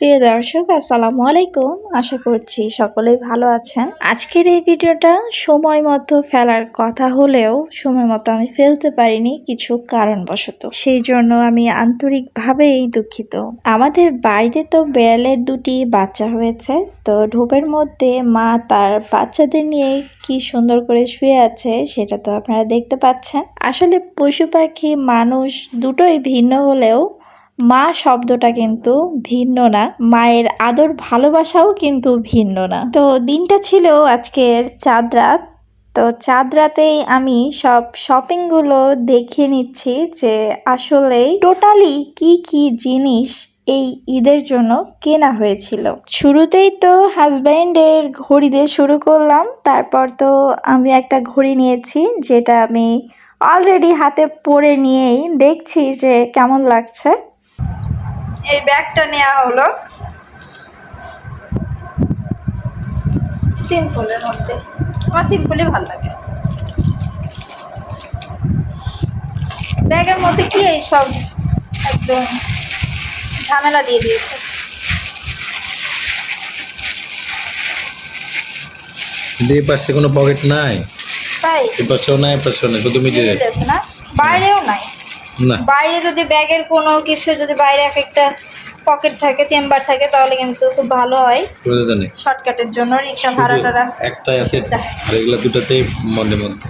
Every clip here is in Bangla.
প্রিয় দর্শক, আসসালামু আলাইকুম। আশা করছি সকলেই ভালো আছেন। আজকের এই ভিডিওটা সময় মতো ফেলার কথা হলেও সময় মতো আমি ফেলতে পারিনি কিছু কারণবশত। সেই জন্য আমি আন্তরিকভাবেই দুঃখিত। আমাদের বাড়িতে তো বেড়ালের দুটি বাচ্চা হয়েছে। তো ঢোপের মধ্যে মা তার বাচ্চাদের নিয়ে কি সুন্দর করে শুয়ে আছে সেটা তো আপনারা দেখতে পাচ্ছেন। আসলে পশু পাখি, মানুষ দুটোই ভিন্ন হলেও মা শব্দটা কিন্তু ভিন্ন না। মায়ের আদর ভালোবাসাও কিন্তু ভিন্ন না। তো দিনটা ছিল আজকের চাঁদ রাত। তো চাঁদ রাতেই আমি সব শপিংগুলো দেখে নিচ্ছি যে আসলে টোটালি কি কি জিনিস এই ঈদের জন্য কেনা হয়েছিল। শুরুতেই তো হাজব্যান্ডের ঘড়ি দিয়ে শুরু করলাম। তারপর তো আমি একটা ঘড়ি নিয়েছি যেটা আমি অলরেডি হাতে পরে নিয়েই দেখছি যে কেমন লাগছে। এই ব্যাগটা নেওয়া হলো। সিম্পলের মধ্যে। আমার সিম্পলই ভালো লাগে। ব্যাগের মধ্যে কি এই সব একদম ঝামেলা দিয়ে দিয়েছে? দিয়ে পাশে কোনো পকেট নাই? তাই? এ পাশেও নাই পাশেও নাই শুধু মিলে যাচ্ছে না? বাইরেও নাই। বাইরে যদি ব্যাগের কোনো কিছু যদি বাইরে এক একটা পকেট থাকে চেম্বার থাকে তাহলে কিন্তু খুব ভালো হয়। শর্টকাটের জন্য রিক্সা ভাড়া টাড়া একটাই আছে। আর এগুলো দুটাতেই মধ্যে মধ্যে।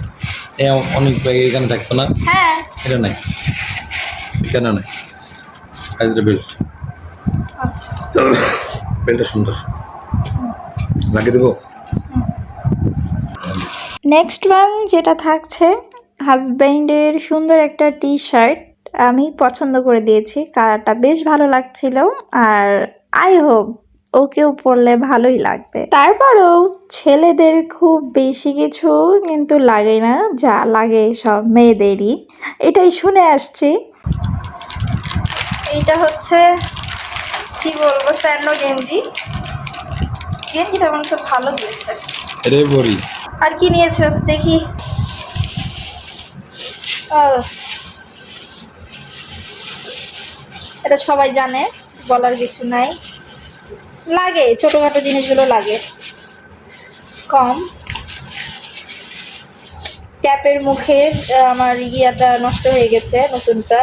অনেক ব্যাগ এখানে থাকতো না? হ্যাঁ। এটা নাই। কেন নাই। হাইজরা বেল্ট আচ্ছা। বেল্টটা সুন্দর। লাগিয়ে দেবো? নেক্সট ওয়ান যেটা থাকছে হাজব্যান্ডের সুন্দর একটা টি শার্ট আমি পছন্দ করে দিয়েছি। কালারটা বেশ ভালো লাগছিল আর আই হোপ ওকেও পরলে ভালোই লাগবে। তারপরেও ছেলেদের খুব বেশি কিছু কিন্তু লাগে না যা লাগে সব মেয়েদেরই। এটাই শুনে আসছি। এইটা হচ্ছে কি বলব স্যান্ডো গেঞ্জি। গেঞ্জিটা মনে ভালো দিয়েছে আর কি নিয়েছো? দেখি। এটা সবাই জানে, বলার কিছু নাই। লাগে, ছোটোখাটো জিনিসগুলো লাগে। কম। ক্যাপের মুখে আমার ইয়াটা নষ্ট হয়ে গেছে, নতুনটা।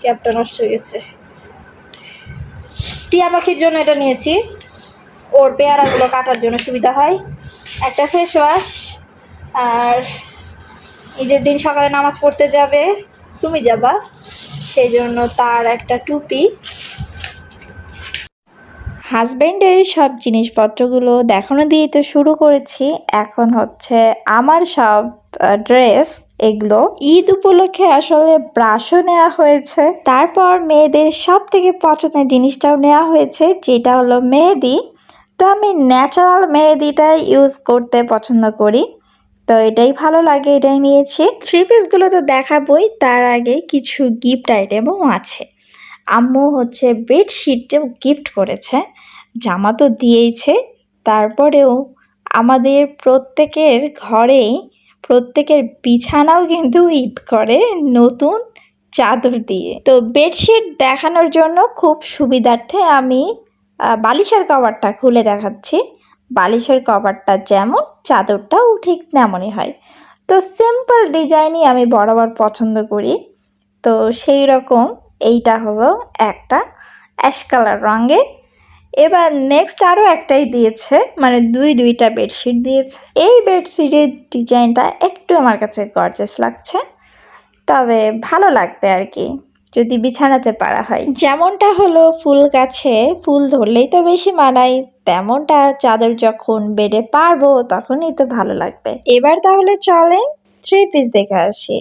ক্যাপটা নষ্ট হয়ে গেছে। টিয়া পাখির জন্য এটা নিয়েছি। ওর পেয়ারাগুলো কাটার জন্য সুবিধা হয়। একটা ফেস ওয়াশ আর ঈদের দিন সকালে নামাজ পড়তে যাবে। তুমি যাবা। সেই জন্য তার একটা টুপি। হাজব্যান্ডের সব জিনিসপত্রগুলো দেখানো দিয়ে তো শুরু করেছি। এখন হচ্ছে আমার সব ড্রেস এগুলো ঈদ উপলক্ষে আসলে ব্রাশও নেওয়া হয়েছে। তারপর মেয়েদের সব থেকে পছন্দের জিনিসটাও নেওয়া হয়েছে, যেটা হলো মেহেদি। তো আমি ন্যাচারাল মেহেদিটা ইউজ করতে পছন্দ করি। তো এটাই ভালো লাগে, এটাই নিয়েছি। থ্রি পিসগুলো তো দেখাবই, তার আগে কিছু গিফট আইটেমও আছে। আম্মু হচ্ছে বেডশিট গিফট করেছে, জামা তো দিয়েইছে। তারপরেও আমাদের প্রত্যেকের ঘরেই, প্রত্যেকের বিছানাও কিন্তু ঈদ করে নতুন চাদর দিয়ে। তো বেডশিট দেখানোর জন্য খুব সুবিধার্থে আমি বালিশের কভারটা খুলে দেখাচ্ছি। বালিশের কভারটা যেমন চাদরটাও ঠিক তেমনই হয়। তো সিম্পল ডিজাইনই আমি বরাবর পছন্দ করি। তো সেই রকম এইটা হলো একটা অ্যাশ কালার রঙের। এবার নেক্সট আরও একটাই দিয়েছে মানে দুই দুইটা বেডশিট দিয়েছে। এই বেডশিটের ডিজাইনটা একটু আমার কাছে গর্জেস লাগছে। তবে ভালো লাগবে আর কি। যদি বিছানাতে পারা হয়। যেমনটা হলো ফুল গাছে ফুল ধরলেই তো বেশি মানায়, তেমনটা চাদর যখন বেডে পারব তখনই তো ভালো লাগবে। এবার তাহলে চলেন থ্রি পিস দেখে আসি।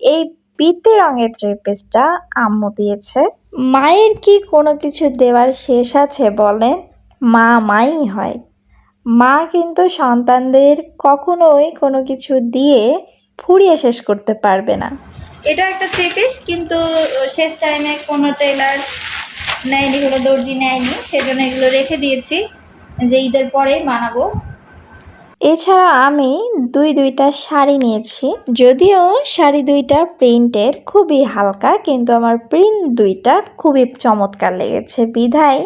এই পিতে রঙের থ্রি পিসটা আম্মু দিয়েছে। মায়ের কি কোনো কিছু দেওয়ার শেষ আছে বলেন? মা মাই হয়। মা কিন্তু সন্তানদের কখনোই কোনো কিছু দিয়ে ফুরিয়ে শেষ করতে পারবে না। এটা একটা থ্রি পিস কিন্তু শেষ টাইমে কোনো টেলার নেয়নি, কোনো দর্জি নেয়নি, সেজন্য এগুলো রেখে দিয়েছি যে ঈদের পরেই বানাবো। এছাড়া আমি দুই দুইটা শাড়ি নিয়েছি, যদিও শাড়ি দুইটা প্রিন্টের খুবই হালকা, কিন্তু আমার প্রিন্ট দুইটা খুবই চমৎকার লেগেছে, বিধায়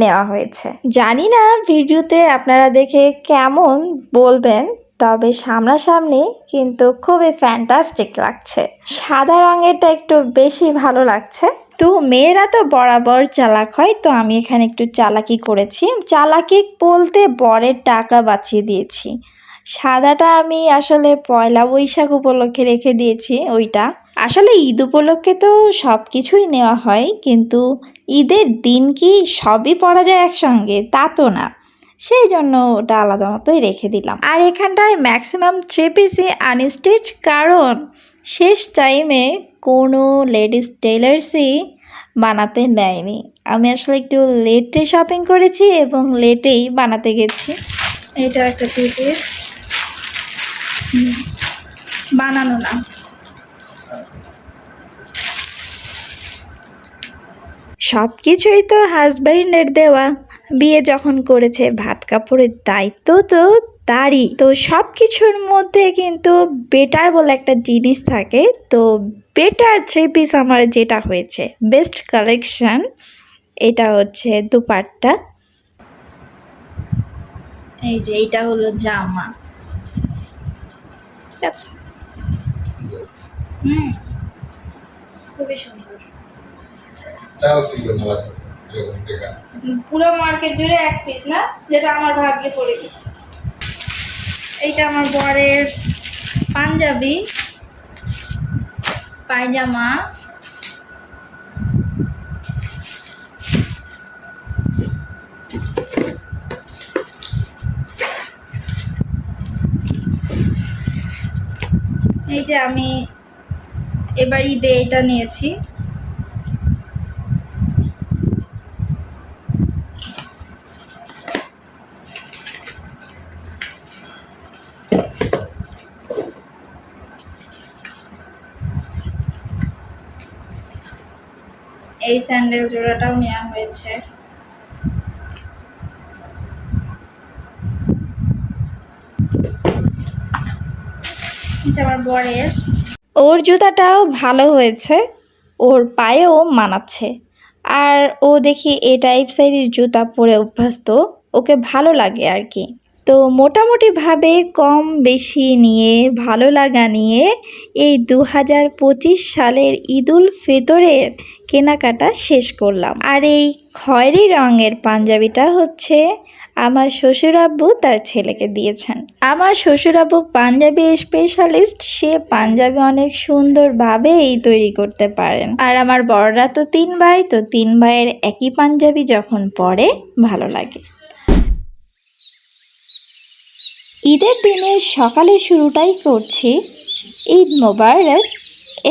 নেওয়া হয়েছে। জানি না, ভিডিওতে আপনারা দেখে কেমন বলবেন তবে সামনাসামনি কিন্তু খুবই ফ্যান্টাস্টিক লাগছে। সাদা রঙেরটা একটু বেশি ভালো লাগছে। তো মেয়েরা তো বরাবর চালাক হয়, তো আমি এখানে একটু চালাকি করেছি। চালাকি বলতে বরের টাকা বাঁচিয়ে দিয়েছি। সাদাটা আমি আসলে পয়লা বৈশাখ উপলক্ষে রেখে দিয়েছি ওইটা। আসলে ঈদ উপলক্ষে তো সব কিছুই নেওয়া হয়, কিন্তু ঈদের দিন কি সবই পরা যায় একসঙ্গে? তা তো না। সেই জন্য ওটা আলাদা মতোই রেখে দিলাম। আর এখানটায় ম্যাক্সিমাম থ্রি পিসই আনস্টিচ কারণ শেষ টাইমে কোনো লেডিস টেলার্সই বানাতে নেয়নি আমি আসলে একটু লেটে শপিং করেছি এবং লেটেই বানাতে গেছি। এটা একটা থ্রি পিস বানানো না। সব কিছুই তো হাজব্যান্ডের দেওয়া। বিয়ে যখন করেছে ভাত কাপড়ের দায়িত্ব তো তারই। তো সব কিছুর মধ্যে কিন্তু বেটার বলে একটা জিনিস থাকে। তো বেটার থ্রি পিস আমার যেটা হয়েছে বেস্ট কালেকশন এটা হচ্ছে দুপাট্টা। এই যে এইটা হলো জামা। ঠিক আছে? হুম। খুবই সুন্দর। পুরো মার্কেট জুড়ে এক পিস না? যেটা আমার ভাগ্যে পড়ে গেছে। এইটা আমার বরের পাঞ্জাবি, পায়জামা। এই যে আমি এবার ঈদে এটা নিয়েছি। এই স্যান্ডেল জোড়াটাও নেওয়া হয়েছে। ওর জুতাটাও ভালো হয়েছে, ওর পায়েও মানাচ্ছে। আর ও দেখি এ টাইপ সাইজের জুতা পরে অভ্যস্ত, ওকে ভালো লাগে আর কি। তো মোটামুটিভাবে কম বেশি নিয়ে, ভালো লাগা নিয়ে এই দু হাজার পঁচিশ সালের ঈদুল ফিতরের কেনাকাটা শেষ করলাম। আর এই খয়েরি রঙের পাঞ্জাবিটা হচ্ছে আমার শ্বশুরাব্বু তার ছেলেকে দিয়েছেন। আমার শ্বশুরাব্বু পাঞ্জাবি স্পেশালিস্ট সে পাঞ্জাবি অনেক সুন্দরভাবেই তৈরি করতে পারেন। আর আমার বড়রা তো তিন ভাই, তো তিন ভাইয়ের একই পাঞ্জাবি যখন পরে ভালো লাগে। ঈদের দিনের সকালে শুরুটাই করছি ঈদ মোবারক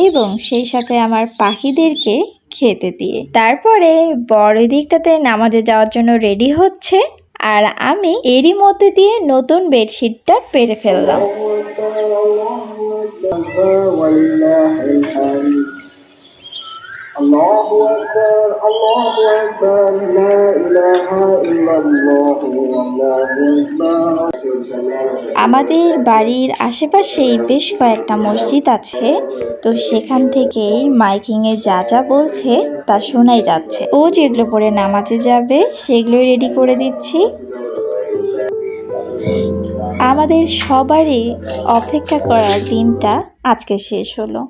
এবং সেই সাথে আমার পাখিদেরকে খেতে দিয়ে। তারপরে বড় দিকটাতে নামাজে যাওয়ার জন্য রেডি হচ্ছে আর আমি এরই মধ্যে দিয়ে নতুন বেডশিটটা পেরে ফেললাম। الله أكبر الله أكبر لا إله إلا الله والله أكبر আমাদের বাড়ির আশেপাশেই বেশ কয়েকটা মসজিদ আছে তো সেখান থেকেই মাইকিংয়ে যা যা বলছে তা শোনাই যাচ্ছে ও যেগুলো পরে নামাজে যাবে সেগুলোই রেডি করে দিচ্ছি আমাদের সবারই অপেক্ষা করার দিনটা আজকে শেষ হলো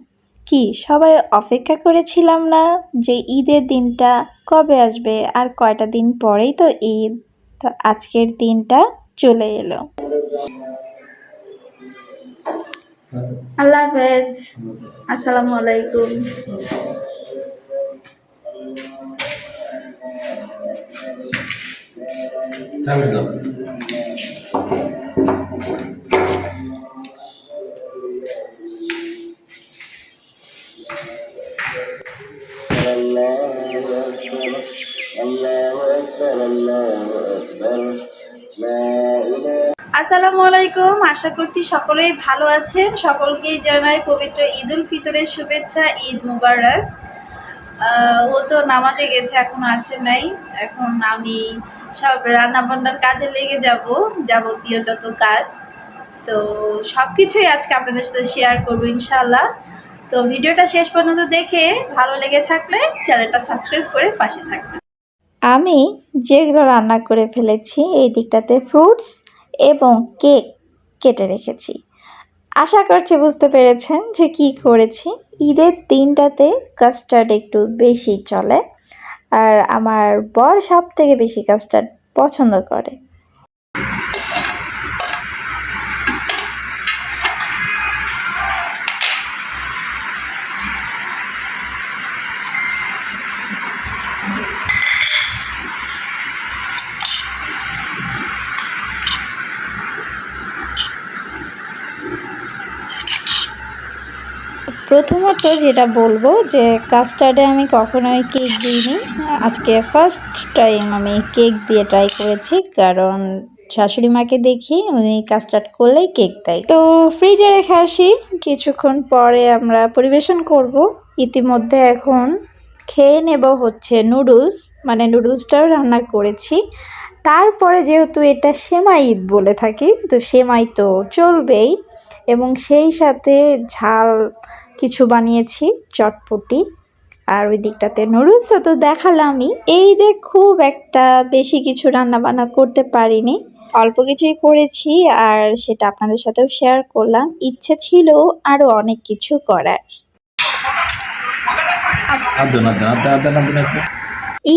কি সবাই অপেক্ষা করেছিলাম না যে ঈদের দিনটা কবে আসবে আর কয়টা দিন পরেই তো ঈদ। তো আজকের দিনটা চলে এলো। আল্লাহ হাফেজ। আসসালামু আলাইকুম। আসসালামু আলাইকুম, আশা করছি সকলেই ভালো আছেন। সকলকেই জানাই পবিত্র ঈদ উল ফিতরের শুভেচ্ছা, ঈদ মুবারক। ও তো নামাজে গেছে, এখন আসে নাই। এখন আমি সব রান্না বান্নার কাজে লেগে যাব, যাবতীয় যত কাজ। তো সব কিছুই আজকে আপনাদের সাথে শেয়ার করব ইনশাল্লাহ তো ভিডিওটা শেষ পর্যন্ত দেখে ভালো লেগে থাকলে চ্যানেলটা সাবস্ক্রাইব করে পাশে থাকবেন। আমি যেগুলো রান্না করে ফেলেছি, এই দিকটাতে ফ্রুটস এবং কেক কেটে রেখেছি। আশা করছি বুঝতে পেরেছেন যে কি করেছি। ঈদের দিনটাতে কাস্টার্ড একটু বেশি চলে আর আমার বর সব থেকে বেশি কাস্টার্ড পছন্দ করে। প্রথমত যেটা বলব যে কাস্টার্ডে আমি কখনোই কেক দিইনি। আজকে ফার্স্ট টাইম আমি কেক দিয়ে ট্রাই করেছি, কারণ শাশুড়ি মাকে দেখি, উনি কাস্টার্ড করলেই কেক দেয়। তো ফ্রিজে রেখে আসি, কিছুক্ষণ পরে আমরা পরিবেশন করব। ইতিমধ্যে এখন খেয়ে নেব হচ্ছে নুডলস মানে নুডলসটাও রান্না করেছি। তারপরে যেহেতু এটা সেমাই ঈদ বলে থাকি, তো সেমাই তো চলবেই। এবং সেই সাথে ঝাল কিছু বানিয়েছি চটপটি। আর ওই দিকটাতে নুডলসও তো দেখালামই। এই দেখ খুব একটা বেশি কিছু রান্না বান্না করতে পারিনি। অল্প কিছুই করেছি আর সেটা আপনাদের সাথেও শেয়ার করলাম। ইচ্ছে ছিল আরও অনেক কিছু করার।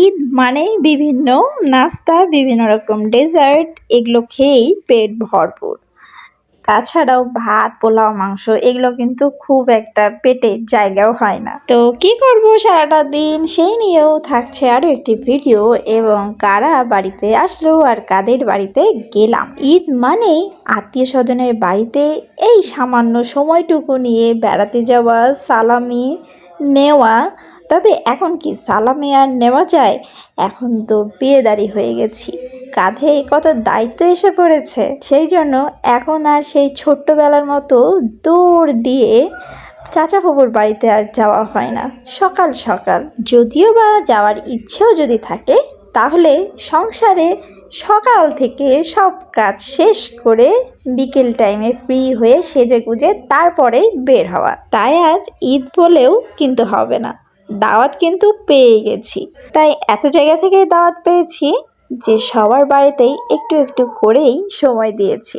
ঈদ মানেই বিভিন্ন নাস্তা বিভিন্ন রকম ডেজার্ট এগুলো খেয়েই পেট ভরপুর। তাছাড়াও ভাত, পোলাও, মাংস, এগুলো কিন্তু খুব একটা পেটে জায়গাও হয় না। তো কি করব সারাটা দিন? সেই নিয়েও থাকছে আরও একটি ভিডিও এবং কারা বাড়িতে আসলো আর কাদের বাড়িতে গেলাম। ঈদ মানেই আত্মীয় স্বজনের বাড়িতে এই সামান্য সময়টুকু নিয়ে বেড়াতে যাওয়া, সালামি নেওয়া তবে এখন কি সালামি আর নেওয়া যায়? এখন তো বিয়েদারি হয়ে গেছি। কাঁধে কত দায়িত্ব এসে পড়েছে। সেই জন্য এখন আর সেই ছোট্টবেলার মতো দৌড় দিয়ে চাচা বাবুর বাড়িতে আর যাওয়া হয় না। সকাল সকাল। যদিও বা যাওয়ার ইচ্ছেও যদি থাকে, তাহলে সংসারে সকাল থেকে সব কাজ শেষ করে বিকেল টাইমে ফ্রি হয়ে সেজে গুজে তারপরেই বের হওয়া। তাই আজ ঈদ বলেও কিন্তু হবে না। দাওয়াত কিন্তু পেয়ে গেছি। তাই এত জায়গা থেকে দাওয়াত পেয়েছি যে সবার বাড়িতেই একটু একটু করেই সময় দিয়েছি।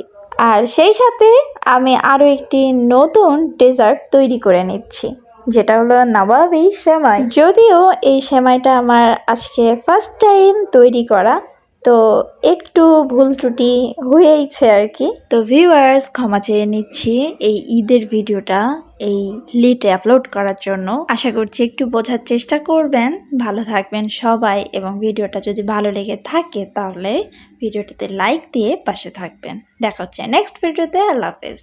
আর সেই সাথে আমি আরও একটি নতুন ডেজার্ট তৈরি করে নিচ্ছি, যেটা হলো নবাবি সেমাই। যদিও এই সেমাইটা আমার আজকে ফার্স্ট টাইম তৈরি করা তো একটু ভুল ত্রুটি হয়েইছে আর কি। তো ভিউয়ার্স ক্ষমা চেয়ে নিচ্ছি এই ঈদের ভিডিওটা এই লিটে আপলোড করার জন্য। আশা করছি একটু বোঝার চেষ্টা করবেন। ভালো থাকবেন সবাই এবং ভিডিওটা যদি ভালো লেগে থাকে তাহলে ভিডিওটাতে লাইক দিয়ে পাশে থাকবেন। দেখা হচ্ছে নেক্সট ভিডিওতে আল্লাহ হাফেজ।